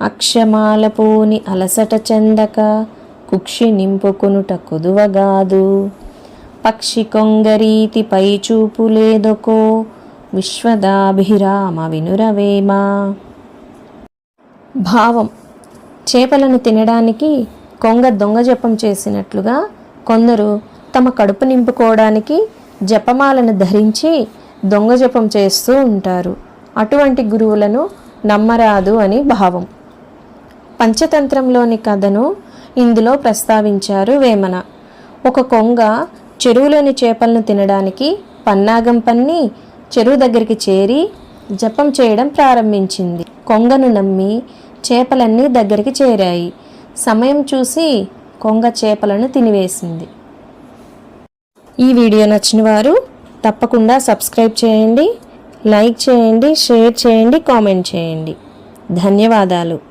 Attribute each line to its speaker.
Speaker 1: అక్షమాలపోని అలసట చెందక కుక్షి నింపుకునుట కొదువగాదు. పక్షి కొంగరీతి పై చూపు లేదొకో విశ్వదాభిరామ వినురవేమా. భావం. చేపలను తినడానికి కొంగ దొంగ జపం చేసినట్లుగా కొందరు తమ కడుపు నింపుకోవడానికి జపమాలను ధరించి దొంగ జపం చేస్తూ ఉంటారు. అటువంటి గురువులను నమ్మరాదు అని భావం. పంచతంత్రంలోని కథను ఇందులో ప్రస్తావించారు వేమన. ఒక కొంగ చెరువులోని చేపలను తినడానికి పన్నాగం పన్ని చెరువు దగ్గరికి చేరి జపం చేయడం ప్రారంభించింది. కొంగను నమ్మి చేపలన్నీ దగ్గరికి చేరాయి. సమయం చూసి కొంగ చేపలను తినివేసింది. ఈ వీడియో నచ్చిన వారు తప్పకుండా సబ్స్క్రైబ్ చేయండి లైక్ చేయండి షేర్ చేయండి కామెంట్ చేయండి. ధన్యవాదాలు.